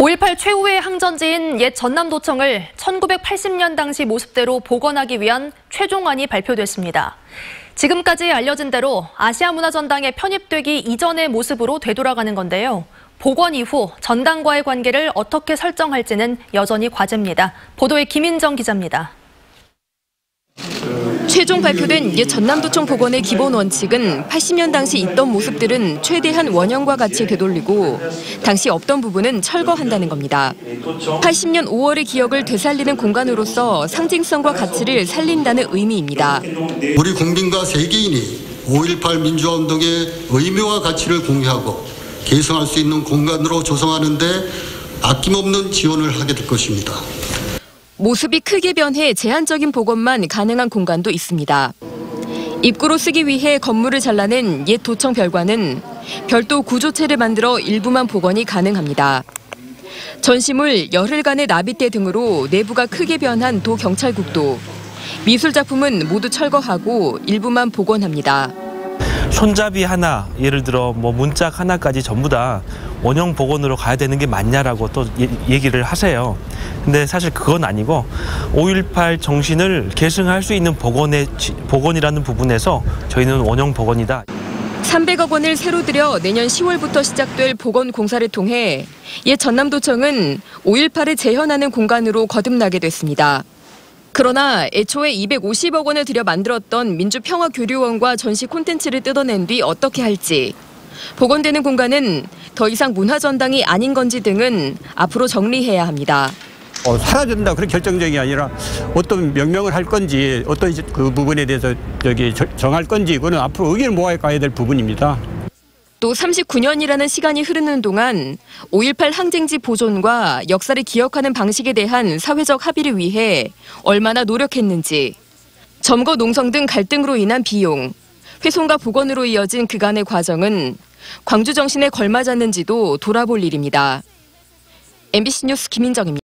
5.18 최후의 항전지인 옛 전남도청을 1980년 당시 모습대로 복원하기 위한 최종안이 발표됐습니다. 지금까지 알려진 대로 아시아문화전당에 편입되기 이전의 모습으로 되돌아가는 건데요. 복원 이후 전당과의 관계를 어떻게 설정할지는 여전히 과제입니다. 보도에 김인정 기자입니다. 최종 발표된 옛 전남도청 복원의 기본 원칙은 80년 당시 있던 모습들은 최대한 원형과 같이 되돌리고 당시 없던 부분은 철거한다는 겁니다. 80년 5월의 기억을 되살리는 공간으로서 상징성과 가치를 살린다는 의미입니다. 우리 국민과 세계인이 5.18 민주화운동의 의미와 가치를 공유하고 계승할 수 있는 공간으로 조성하는 데 아낌없는 지원을 하게 될 것입니다. 모습이 크게 변해 제한적인 복원만 가능한 공간도 있습니다. 입구로 쓰기 위해 건물을 잘라낸 옛 도청 별관은 별도 구조체를 만들어 일부만 복원이 가능합니다. 전시물 열흘간의 나비대 등으로 내부가 크게 변한 도 경찰국도 미술 작품은 모두 철거하고 일부만 복원합니다. 손잡이 하나, 예를 들어 뭐 문짝 하나까지 전부 다 원형 복원으로 가야 되는 게 맞냐라고 또 얘기를 하세요. 근데 사실 그건 아니고 5.18 정신을 계승할 수 있는 복원의 복원이라는 부분에서 저희는 원형 복원이다. 300억 원을 새로 들여 내년 10월부터 시작될 복원 공사를 통해 옛 전남도청은 5.18을 재현하는 공간으로 거듭나게 됐습니다. 그러나 애초에 250억 원을 들여 만들었던 민주평화교류원과 전시 콘텐츠를 뜯어낸 뒤 어떻게 할지, 복원되는 공간은 더 이상 문화전당이 아닌 건지 등은 앞으로 정리해야 합니다. 어, 사라진다 그런 결정적이 아니라 어떤 명명을 할 건지 어떤 그 부분에 대해서 저기 정할 건지 그거는 앞으로 의견을 모아 가야 될 부분입니다. 또 39년이라는 시간이 흐르는 동안 5.18 항쟁지 보존과 역사를 기억하는 방식에 대한 사회적 합의를 위해 얼마나 노력했는지, 점거 농성 등 갈등으로 인한 비용, 훼손과 복원으로 이어진 그간의 과정은 광주 정신에 걸맞았는지도 돌아볼 일입니다. MBC 뉴스 김인정입니다.